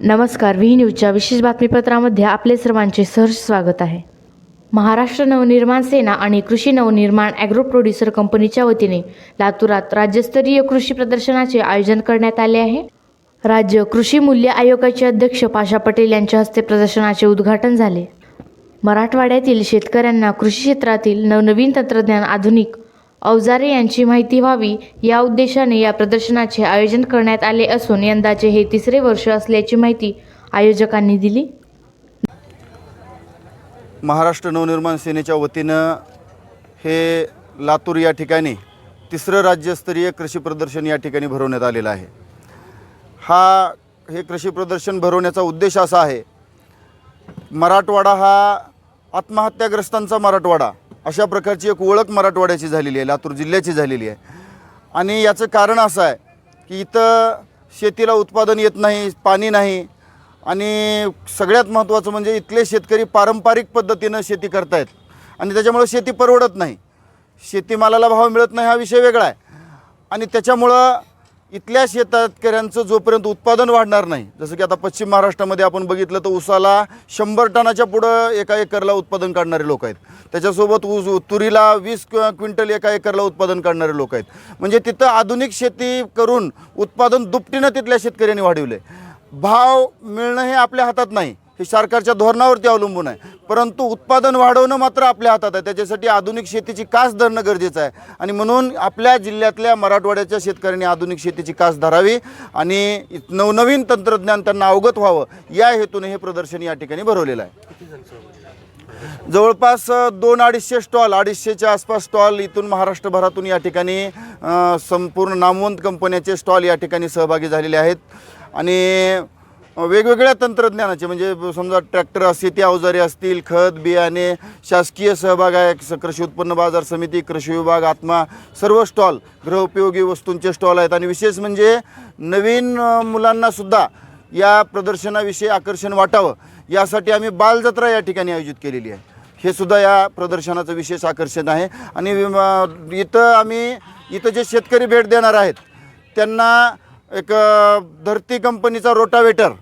नमस्कार व्ही न्यूजच्या विशेष बातमीपत्रामध्ये आपले सर्वांचे सहर्ष स्वागत आहे. महाराष्ट्र नवनिर्माण सेना आणि कृषी नवनिर्माण ॲग्रो प्रोड्युसर कंपनीच्या वतीने लातूरात राज्यस्तरीय कृषी प्रदर्शनाचे आयोजन करण्यात आले आहे. राज्य कृषी मूल्य आयोगाचे अध्यक्ष पाशा पटेल यांच्या हस्ते प्रदर्शनाचे उद्घाटन झाले. मराठवाड्यातील शेतकऱ्यांना कृषी क्षेत्रातील नवनवीन तंत्रज्ञान आधुनिक अवजारे यांची माहिती व्हावी या उद्देशाने या प्रदर्शनाचे आयोजन करण्यात आले असून यंदाचे हे तिसरे वर्ष असल्याची माहिती आयोजकांनी दिली. महाराष्ट्र नवनिर्माण सेनेच्या वतीनं हे लातूर या ठिकाणी तिसरं राज्यस्तरीय कृषी प्रदर्शन या ठिकाणी भरवण्यात आलेलं आहे. हा हे कृषी प्रदर्शन भरवण्याचा उद्देश असा आहे मराठवाडा हा आत्महत्याग्रस्तांचा मराठवाडा. अशा प्रकारची एक ओळख मराठवाड्याची झालेली आहे लातूर जिल्ह्याची झालेली आहे. आणि याचं कारण असं आहे की इथं शेतीला उत्पादन येत नाही पाणी नाही. आणि सगळ्यात महत्त्वाचं म्हणजे इथले शेतकरी पारंपरिक पद्धतीनं शेती करतायत. आणि त्याच्यामुळं शेती परवडत नाही. शेतीमालाला भाव मिळत नाही हा विषय वेगळा आहे. आणि त्याच्यामुळं इथल्या शेतकऱ्यांचं जोपर्यंत उत्पादन वाढणार नाही जसं की आता पश्चिम महाराष्ट्रामध्ये आपण बघितलं तर ऊसाला शंभर टनाच्या पुढं एका एकरला उत्पादन काढणारे लोक आहेत. त्याच्यासोबत ऊस तुरीला वीस क्विंटल एका एकरला उत्पादन काढणारे लोक आहेत. म्हणजे तिथं आधुनिक शेती करून उत्पादन दुपटीनं तिथल्या शेतकऱ्यांनी वाढवले भाव मिळणं हे आपल्या हातात नाही. हे सरकारच्या धोरणावरती अवलंबून आहे. परंतु उत्पादन वाढवणं मात्र आपल्या हातात आहे. त्याच्यासाठी आधुनिक शेतीची कास धरणं गरजेचं आहे. आणि म्हणून आपल्या जिल्ह्यातल्या मराठवाड्याच्या शेतकऱ्यांनी आधुनिक शेतीची कास धरावी आणि नवनवीन तंत्रज्ञान त्यांना अवगत व्हावं. या हेतूने हे प्रदर्शन या ठिकाणी भरवलेलं आहे. जवळपास दोन अडीचशे स्टॉल अडीचशेच्या आसपास स्टॉल इथून महाराष्ट्रभरातून या ठिकाणी संपूर्ण नामवंत कंपन्याचे स्टॉल या ठिकाणी सहभागी झालेले आहेत. आणि वेगवेगळ्या तंत्रज्ञानाचे म्हणजे समजा ट्रॅक्टर असतील ती अवजारे असतील खत बियाणे शासकीय सहभाग आहे स- कृषी उत्पन्न बाजार समिती कृषी विभाग आत्मा सर्व स्टॉल गृहउपयोगी वस्तूंचे स्टॉल आहेत. आणि विशेष म्हणजे नवीन मुलांनासुद्धा या प्रदर्शनाविषयी आकर्षण वाटावं यासाठी आम्ही बालजत्रा या ठिकाणी आयोजित केलेली आहे. हे सुद्धा या प्रदर्शनाचं विशेष आकर्षण आहे. आणि इथं आम्ही इथं जे शेतकरी भेट देणार आहेत त्यांना एक धरती कंपनीचा रोटावेटर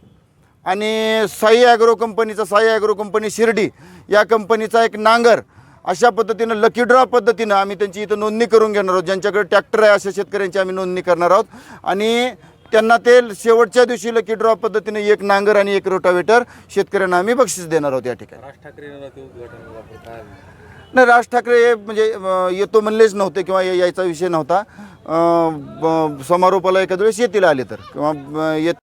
आणि साई ॲग्रो कंपनीचा साई ॲग्रो कंपनी शिर्डी या कंपनीचा एक नांगर अशा पद्धतीनं लकी ड्रॉ पद्धतीनं आम्ही त्यांची इथं नोंदणी करून घेणार आहोत. ज्यांच्याकडे ट्रॅक्टर आहे अशा शेतकऱ्यांची आम्ही नोंदणी करणार आहोत. आणि त्यांना ते शेवटच्या दिवशी लकी ड्रॉ पद्धतीने एक नांगर आणि एक रोटावेटर शेतकऱ्यांना आम्ही बक्षीस देणार आहोत या ठिकाणी. राज ठाकरे नाही राज ठाकरे म्हणजे येतो म्हणलेच नव्हते किंवा यायचा विषय नव्हता. समारोपाला एखाद्या वेळेस येतील आले तर. किंवा येत